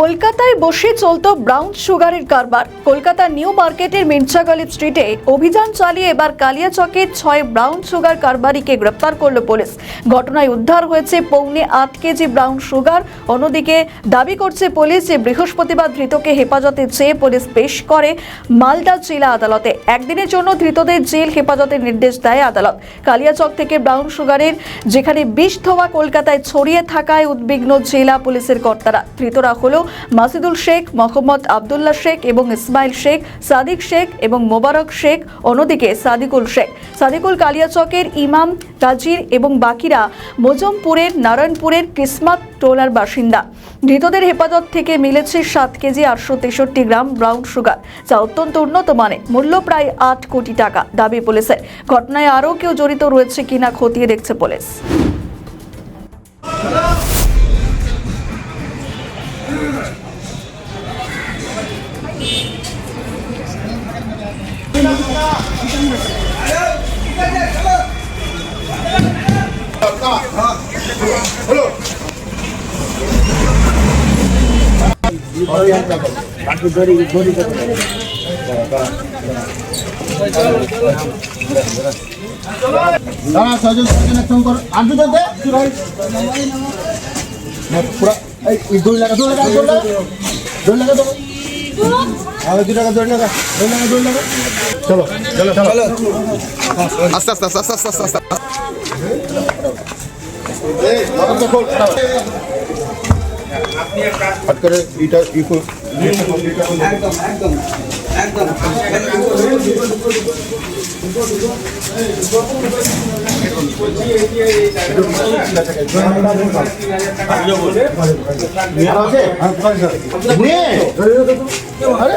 কলকাতায় বসে চলত ব্রাউন সুগারের কারবার। কলকাতার নিউ মার্কেটের মির্জাগলি স্ট্রিটে অভিযান চালিয়ে এবার কালিয়াচকের ছয় ব্রাউন সুগার কারবারিকে গ্রেপ্তার করল পুলিশ। ঘটনায় উদ্ধার হয়েছে পৌনে আট কেজি ব্রাউন সুগার। অন্যদিকে দাবি করছে পুলিশ যে বৃহস্পতিবার ধৃতকে হেফাজতে চেয়ে পুলিশ পেশ করে মালদা জেলা আদালতে। একদিনের জন্য ধৃতদের জেল হেফাজতের নির্দেশ দেয় আদালত। কালিয়াচক থেকে ব্রাউন সুগারের যেখানে বিষ ধোয়া কলকাতায় ছড়িয়ে থাকায় উদ্বিগ্ন জেলা পুলিশের কর্তারা। ধৃতরা হল মাসিদুল শেখ, মোহাম্মদ আবদুল্লাহ শেখ এবং ইসমাইল শেখ, সাদিক শেখ এবং মোবারক শেখ, অন্যদিকে সাদিকুল শেখ। সাদিকুল কালিয়াচকের ইমাম, তাজির এবং বাকিরা মোজমপুরের, নারায়ণপুরের কিসমাত টোলার বাসিন্দা। ধৃতদের হেফাজত থেকে মিলেছে সাত কেজি আটশো তেষট্টি গ্রাম ব্রাউন সুগার, যা অত্যন্ত উন্নত মানে মূল্য প্রায় আট কোটি টাকা, দাবি পুলিশের। ঘটনায় আরও কেউ জড়িত রয়েছে কিনা খতিয়ে দেখছে পুলিশ। দাঁড়া সহযোগ কানেকশন কর। আর দুটো চলো চলো। চলো আস্তে আস্তে আস্তে আস্তে আস্তে আস্তে হাত করে এটা ইকো নিয়ে আরে